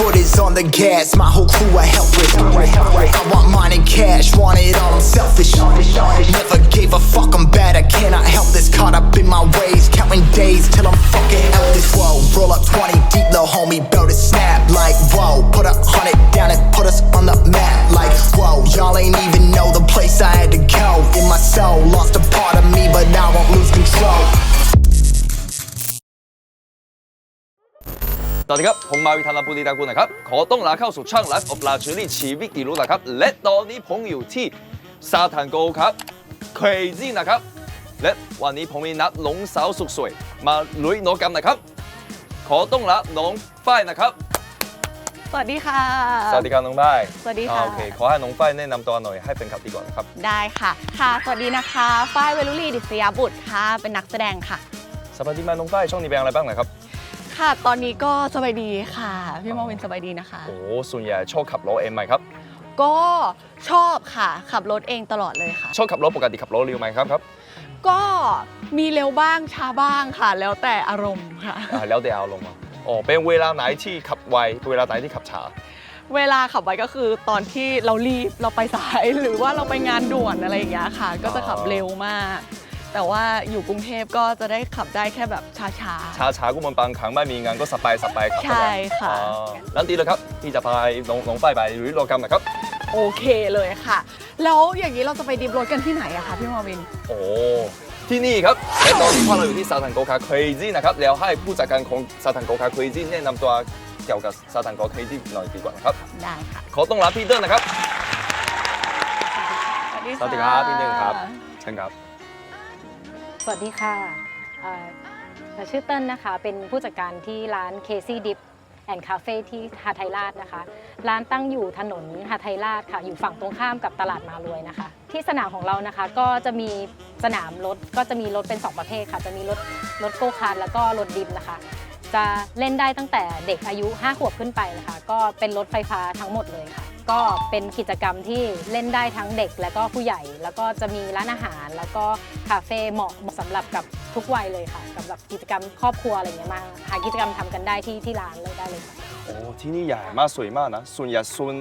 foot is on the gas, my whole crew are helpless. I want mine in cash, want it all, I'm selfish. Never gave a fuck, I'm bad, I cannot help this. Caught up in my ways, counting days till I'm fucking helpless. Whoa, roll up 20 deep, little homie, belt to snap. Like, whoa, put a hundred down and put us on the map. Like, whoa, y'all ain't สวัสดีครับผมมาวิธันลบุรีดากุลนะครับ ขอต้อนรับเข้าสู่ช่องไลฟ์อบลาชูรี่ชีวิตกิรุนะครับ และตอนนี้ผมอยู่ที่ซาทานโกครับ crazy นะครับ และวันนี้ผมมีนัดน้องสาวสุดสวย มาลุยโนกรรมนะครับ ขอต้อนรับน้องฝ้ายนะครับ สวัสดีค่ะ สวัสดีครับน้องฝ้ายสวัสดีค่ะ อ่าโอเคขอให้น้องฝ้ายแนะนำตัวหน่อยให้เป็นขับดีก่อนนะครับ ได้ค่ะ ค่ะ สวัสดีนะคะ ฝ้ายเวลุลีดิษยาบุตรค่ะ เป็นนักแสดงค่ะ สวัสดีมาน้องฝ้ายช่องนี้เป็นอะไรบ้างนะครับ ค่ะ ตอนนี้ก็สบายดีค่ะ พี่มอวินสบายดีนะคะ โอ้โหส่วนใหญ่ชอบขับรถเองไหมครับ ก็ชอบค่ะ ขับรถเองตลอดเลยค่ะ ชอบขับรถปกติขับรถเร็วไหมครับครับก็มีเร็วบ้างช้าบ้างค่ะ แล้วแต่อารมณ์ค่ะ อ่าแล้วแต่เอาลงมาอ๋อเป็นเวลาไหนที่ขับไวเวลาไหนที่ขับช้าเวลาขับไว้ก็คือตอนที่เรารีบเราไปสายหรือว่าเราไปงานด่วนอะไรอย่างเงี้ยค่ะ ก็จะขับเร็วมาก แต่ว่าอยู่กรุงเทพก็จะได้ขับได้แค่แบบช้าๆ ช้าช้าๆก็มันบางครั้งไม่มีงานก็สบายสบายครับใช่ค่ะ อ๋อแล้วดีเลยครับที่จะพาน้องน้องฝ้ายไปหรือโลกรรมนะครับ โอเคเลยค่ะ แล้วอย่างนี้เราจะไปดิบรถกันที่ไหนอะคะพี่มาวิน โอ้ที่นี่ครับและตอนนี้พวกเราอยู่ที่ซาทันโกคาเครซี่นะครับแล้วให้ผู้จัดการของซาทันโกคาเครซี่แนะนำตัวเกี่ยวกับซาทันโกเครซี่หน่อยดีกว่านะครับได้ค่ะขอต้อนรับพี่เติ้ลนะครับ สวัสดีสวัสดีครับพี่เติ้ลครับ เชิญครับ สวัสดีค่ะชื่อเติ้ลนะคะ เป็นผู้จัดการที่ร้าน Casey Dip and Cafe ที่หาไทยราชนะคะ ร้านตั้งอยู่ถนนหาไทยราชค่ะ อยู่ฝั่งตรงข้ามกับตลาดมารวยนะคะ ที่สนามของเรานะคะก็จะมีสนามรถก็จะมีรถเป็น 2 ประเภทค่ะ จะมีรถรถโกคาร์แล้วก็รถดิฟนะคะ จะเล่นได้ตั้งแต่เด็กอายุ 5 ขวบขึ้นไปนะคะ ก็เป็นรถไฟฟ้าทั้งหมดเลยค่ะ ก็เป็นกิจกรรมที่เล่นได้ทั้งเด็กและก็ผู้ใหญ่ แล้วก็จะมีร้านอาหาร แล้วก็คาเฟ่เหมาะสำหรับกับทุกวัยเลยค่ะสำหรับกิจกรรมครอบครัวอะไรเงี้ยมาหากิจกรรมทำกันได้ที่ที่ร้านเลยได้เลยค่ะ โอ้ที่นี่ใหญ่มากสวยมากนะส่วนใหญ่ส่วน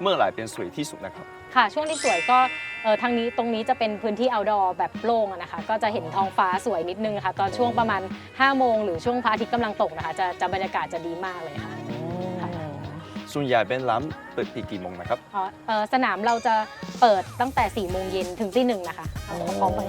เมื่อไหร่เป็นสวยที่สุดนะครับ ค่ะช่วงที่สวยก็เออทางนี้ตรงนี้จะเป็นพื้นที่ outdoor แบบโล่งอะนะคะ ก็จะเห็นท้องฟ้าสวยนิดนึงค่ะ ตอนช่วงประมาณ5โมงหรือช่วงพระอาทิตย์กำลังตกนะคะ จะจะบรรยากาศจะดีมากเลยค่ะค่ะ ส่วนใหญ่เป็นร้านเปิดปีกี่โมงนะครับ อ๋อเอ่อสนามเราจะเปิดตั้งแต่4ี่โมงเย็นถึงที่หนึ่งนะคะเอาพร้อมๆกัน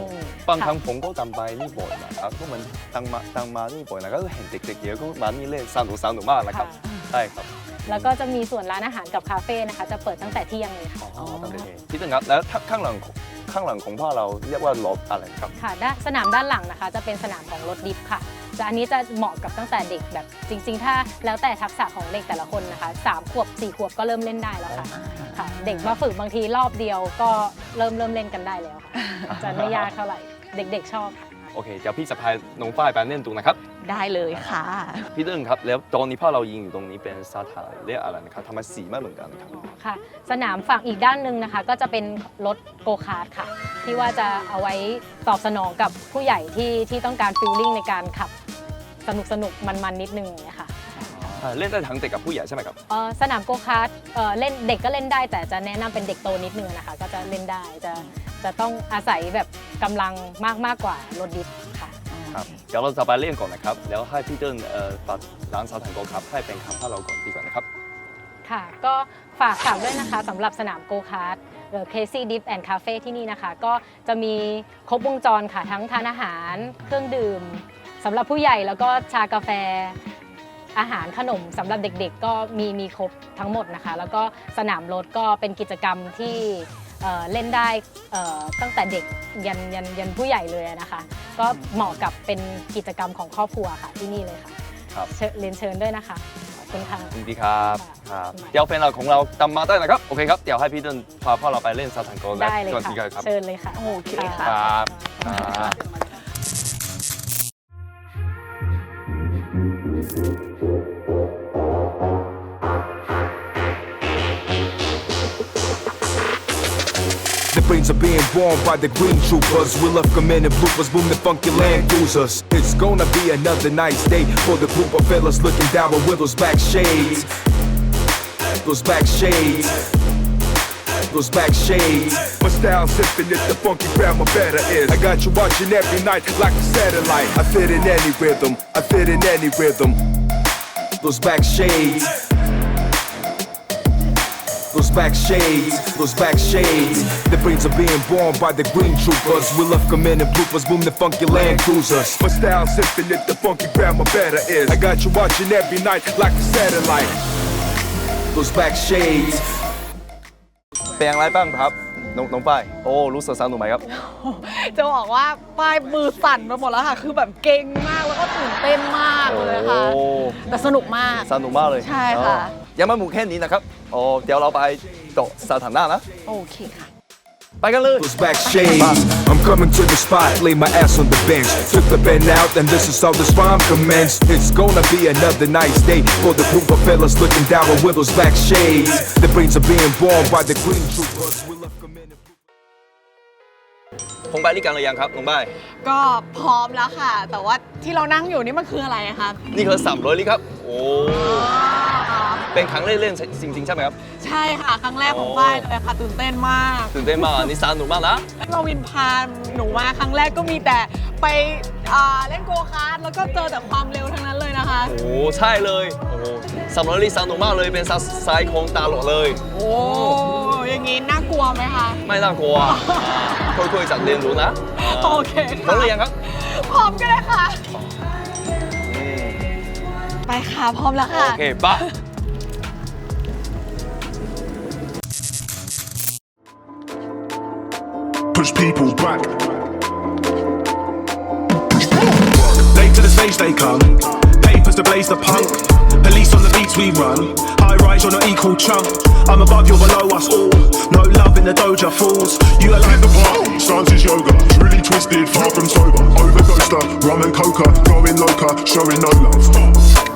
บางครั้งผมก็จำไปนี่บ่อยนะครับก็เหมันตังมาตังมานี่บ่อยนะก็เห็นเด็กๆเยอะก็มานี่เล่นสนุกสนุกมากนะครับค่ะใช่ครับ แล้วก็จะมีส่วนร้านอาหารกับคาเฟ่นะคะ จะเปิดตั้งแต่เที่ยงเลยค่ะอ๋อตั้งแต่เองพี่ตึงครับแล้วข้างหลังของข้างหลังของพ่อเราเรียกว่ารถอะไรครับค่ะด้านสนามด้านหลังนะคะ จะเป็นสนามของรถดิฟค่ะ จะอันนี้จะเหมาะกับตั้งแต่เด็กแบบจริง ๆ ถ้าแล้วแต่ทักษะของเด็กแต่ละคนนะคะสามขวบสี่ขวบก็เริ่มเล่นได้แล้วค่ะค่ะ เด็กมาฝึกบางทีรอบเดียวก็เริ่มเริ่มเล่นกันได้แล้วค่ะจะไม่ยากเท่าไหร่เด็ก ๆ ชอบค่ะโอเคเดี๋ยวพี่จะพาน้องฝ้ายไปเล่นดูนะครับ ได้เลยค่ะ พี่ตึงครับ แล้วตอนนี้พ่อเรายิงอยู่ตรงนี้เป็นสถานเรียกอะไรนะครับทำไมสีไม่เหมือนกันครับ ค่ะ สนามฝั่งอีกด้านหนึ่งนะคะ ก็จะเป็นรถโกคาร์ทค่ะ ที่ว่าจะเอาไว้ตอบสนองกับผู้ใหญ่ที่ที่ต้องการฟิลลิ่งในการขับ สนุกสนุกมันมันๆนิดนึงอย่างเงี้ยค่ะอ่าเล่นได้ทั้งเด็กกับผู้ใหญ่ใช่ไหมครับ เอ่อสนามโกคาร์ทเอ่อเล่นเด็กก็เล่นได้ แต่จะแนะนำเป็นเด็กโตนิดนึงนะคะ ก็จะเล่นได้จะจะต้องอาศัยแบบกำลังมากมากกว่ารถดิฟค่ะ ครับ เดี๋ยวเราจะไปเล่นก่อนนะครับ แล้วให้พี่เติ้ลเอ่อฝากร้านสถานโกครับให้เป็นคำพ่อเราก่อนดีกว่านะครับ ค่ะ ก็ฝากฝากด้วยนะคะสำหรับสนามโกคาร์ทเคซี่ดิฟแอนด์คาเฟ่ที่นี่นะคะ ก็จะมีครบวงจรค่ะ ทั้งทานอาหาร เครื่องดื่มสำหรับผู้ใหญ่แล้วก็ชากาแฟ อาหารขนมสำหรับเด็กๆ ก็มีมีครบทั้งหมดนะคะ แล้วก็สนามรถก็เป็นกิจกรรมที่เอ่อเล่นได้เอ่อตั้งแต่เด็กยันยันยันผู้ใหญ่เลยนะคะ ก็เหมาะกับเป็นกิจกรรมของครอบครัวค่ะที่นี่เลยค่ะครับ เชิญเรียนเชิญด้วยนะคะขอบคุณค่ะ ยินดีครับค่ะครับเดี๋ยวแฟนเราของเราตามมาได้นะครับ โอเคครับ เดี๋ยวให้พี่เติ้ลพาพ่อเราไปเล่นสถานโกได้เลยก่อนค่ะดีกว่าครับ เชิญเลยค่ะ โอเคค่ะ ครับ ครับ brains are being born by the green troopers. We love committing bloopers, boom the funky land users. It's gonna be another nice day for the group of fellas looking down with those back shades. those back shades. Those back shades. My style sipping if the funky grandma better is. I got you watching every night like a satellite. I fit in any rhythm. I fit in any rhythm. Those back shades. Those back shades, those back shades. The brains are being born by the green troopers. We love committing bloopers, boom the funky land cruisers. My style sipping if the funky grandma better is. I got you watching every night like a satellite. Those back shades. เป็นอย่างไรบ้างครับน้องน้องป้ายโอ้รู้สึกสนุกไหมครับ จะบอกว่าป้ายมือสั่นไปหมดแล้วค่ะ คือแบบเก่งมากแล้วก็ตื่นเต้นมากเลยค่ะ โอ้ แต่สนุกมาก สนุกมากเลยใช่ค่ะ อ๋อยังไม่หมดแค่นี้นะครับโอ้เดี๋ยวเราไปโตะสถานหน้านะ โอเคค่ะ ไปกันเลย Those back shades. I'm coming to the spot, lay my ass on the bench. Took the pen out, and this is how this rhyme commenced. It's gonna be another nice day for the group of fellas looking down with those back shades. The brains are being born by the green troopers. We love committing คงไปรีกันหรือยังครับน้องป้ายก็พร้อมแล้วค่ะ แต่ว่าที่เรานั่งอยู่นี่มันคืออะไรคะนี่คือสามร้อยลิครับ โอ้ เป็นครั้งแรกเล่นจริงๆใช่ไหมครับ ใช่ค่ะ ครั้งแรกของโอ้ป้ายเลยค่ะตื่นเต้นมาก ตื่นเต้นมากอันนี่สนุกมากนะมาวินพาหนูมาครั้งแรกก็มีแต่ ไปอ่าเล่นโกคาร์ทแล้วก็เจอแต่ความเร็วทั้งนั้นเลยนะคะ โอ้ ใช่เลย โอ้สามร้อยลิสนุกมากเลย เป็นสายของตาหลกเลย โอ้ อย่างงี้น่ากลัวไหมคะ ไม่น่ากลัวค่อยๆจากเรียนรู้นะโอเคพร้อค่ะมหรือยังครับ พร้อมก็ได้ค่ะอืมไปค่ะ พร้อมแล้วค่ะ โอเคปะ push people back. To the stage they come, papers to blaze the punk. Police on the beats we run, high rise you're not equal chunk. I'm above you're below us all. No love in the doja fools. You are like the party, stance is yoga. Really twisted, far from sober. Overdosed, rum and coca. Going loca, showing no love.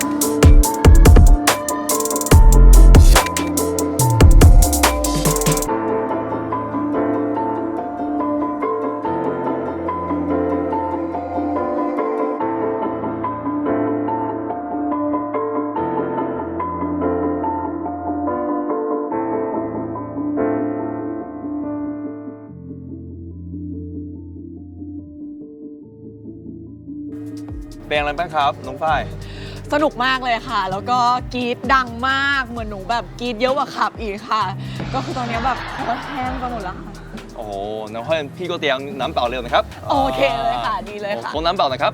เป็นอะไรบ้างครับน้องฝ้าย สนุกมากเลยค่ะ แล้วก็กรีดดังมากเหมือนหนูแบบกรีดเยอะกว่าขับอีกค่ะ ก็คือตอนนี้แบบคอแห้งไปหมดแล้วค่ะ โอ้โหน้องเพื่อนพี่ก็เตรียมน้ำเปล่าเร็วนะครับโอเคเลยค่ะดีเลยค่ะโค้น้ำเปล่านะครับ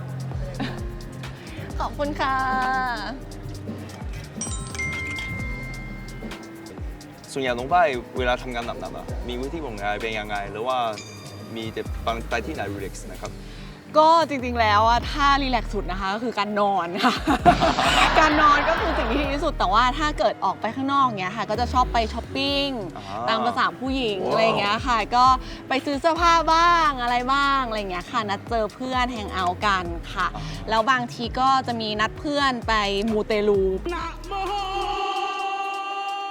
ขอบคุณค่ะ ส่วนใหญ่น้องฝ้ายเวลาทำงานหนักๆอะมีวิธีของงานเป็นยังไง หรือว่ามีแต่บางไปที่ไหนรีแลกซ์นะครับ ก็จริงๆแล้วอะถ้ารีแลกซ์สุดนะคะก็คือการนอนค่ะ การนอนก็คือสิ่งที่ดีที่สุดแต่ว่าถ้าเกิดออกไปข้างนอกเนี้ยค่ะ ก็จะชอบไปช้อปปิ้งอ่าตามภาษาผู้หญิงว้าว อะไรอย่างเงี้ยค่ะ ก็ไปซื้อเสื้อผ้าบ้างอะไรบ้างอะไรอย่างเงี้ยค่ะ นัดเจอเพื่อนแฮงเอาท์กันค่ะ แล้วบางทีก็จะมีนัดเพื่อนไปมูเตลู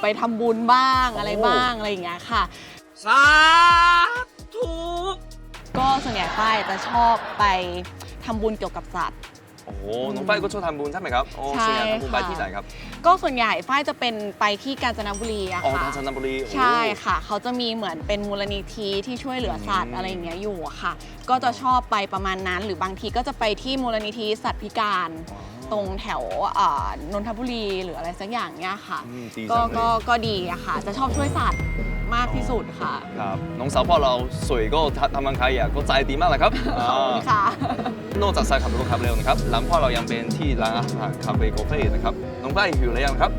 ไปทำบุญบ้างอะไรบ้างอะไรอย่างเงี้ยค่ะ สาธุ ก็ส่วนใหญ่ฝ้ายจะชอบไปทำบุญเกี่ยวกับสัตว์ โอ้โห น้องฝ้ายก็ชอบทำบุญใช่ไหมครับ โอ้ใช่ส่วนใหญ่ทำบุญไปค่ะ ที่ไหนครับ ก็ส่วนใหญ่ฝ้ายจะเป็นไปที่กาญจนบุรีอะอ๋อค่ะกาญจนบุรีโอ้ใช่ค่ะ เขาจะมีเหมือนเป็นมูลนิธิที่ช่วยเหลือสัตอืว์ม อะไรอย่างเงี้ยอยู่อะค่ะ ก็จะชอบไปประมาณนั้น หรือบางทีก็จะไปที่มูลนิธิสัตว์พิการตรงแถวอ่านนทบุรีหรืออะไรสักอย่างเนี้ยค่ะ อืมดีก็จังเลก็ยก็ดีอะค่ะ จะชอบช่วยสัตว์ มากที่สุดค่ะ ครับน้องสาวพ่อเราสวยก็ททำมันใครอะก็ใจดีมากเลยครับขอบคุณค่ะ นอกจากสายขับรถขับเร็วนะครับหลังพ่อเรายังเป็นที่ร้านอาหารคาเฟ่กาแฟนะครับน้องฝ้ายหิวหรือยังครับ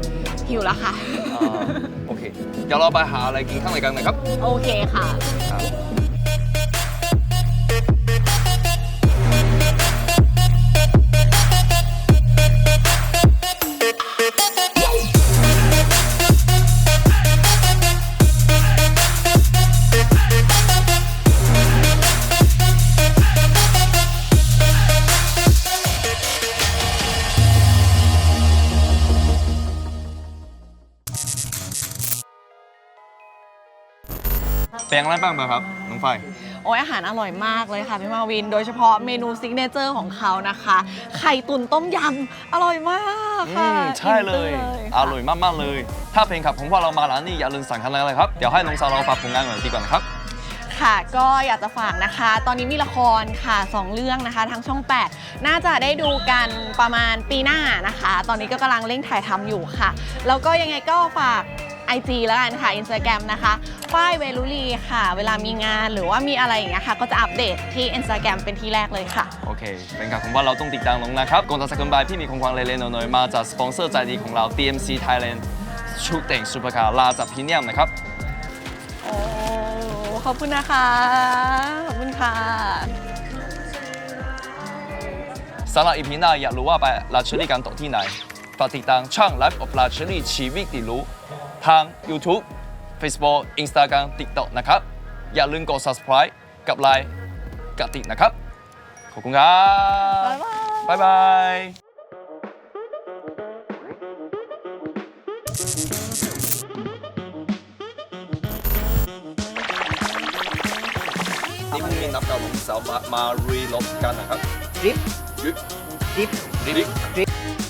หิวแล้วค่ะ อ่าโอเคเดี๋ยวเราไปหาอะไรกินข้างในกันนะครับ โอเคค่ะ ครับ เป็นยังไงบ้างครับน้องฝ้ายโอ้ยอาหารอร่อยมากเลยค่ะพี่มาวิน โดยเฉพาะเมนูซิกเนเจอร์ของเขานะคะ ไข่ตุ๋นต้มยำอร่อยมากอืค่ะมใช่เลย อิ่มอร่อยมากๆเลยทถ้าเพลงขับของพวกเรามาแล้วนี่อย่าลืมสั่งกันเลยครับ เดี๋ยวให้น้องสาวเราฝากผลงานหน่อยดีกว่านะครับ ค่ะก็อยากจะฝากนะคะ ตอนนี้มีละครค่ะสองเรื่องนะคะทางช่อง 8 น่าจะได้ดูกันประมาณปีหน้านะคะ ตอนนี้ก็กำลังเร่งถ่ายทำอยู่ค่ะ แล้วก็ยังไงก็ฝาก IG แล้วกันค่ะ Instagram นะคะฝ้ายเวลุลีค่ะ เวลามีงานหรือว่ามีอะไรอย่างเงี้ยค่ะ ก็จะอัปเดตที่ Instagram เป็นที่แรกเลยค่ะ โอเคเป็นการของว่าเราต้องติดตามลงนะครับก่อนจะสักกันไปพี่มีของขวัญเล็กๆน้อยๆมาจากสปอนเซอร์ใจดีของเรา DMC Thailand ชุดแต่งซูเปอร์คาร์ลาจากพรีเมียมนะครับโอ้ขอบคุณนะคะ ขอบคุณค่ะสำหรับอีพีหน้าอยากรู้ว่าไปลาเชอรี่กันต่อที่ไหนฝากติดตามช่อง Live of ลาเชอรี่ชีวิตติรู้ ทาง YouTube Facebook Instagram TikTok นะครับ อย่าลืมกด subscribe กับไลค์กับติดนะครับ ขอบคุณครับบ๊ายบายบ๊ายบายนี่พรุ่งนี้นับกับลุงสาวมามารีลบกันนะครับริบริบริบริบ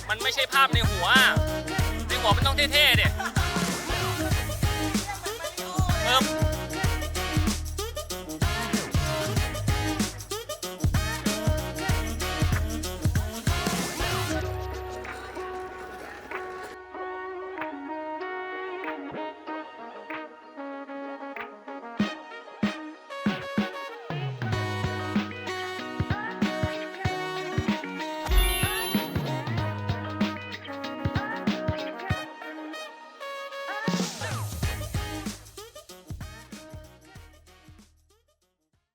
มันไม่ใช่ภาพในหัว ในหัวมันต้องเท่ๆเด็ เออ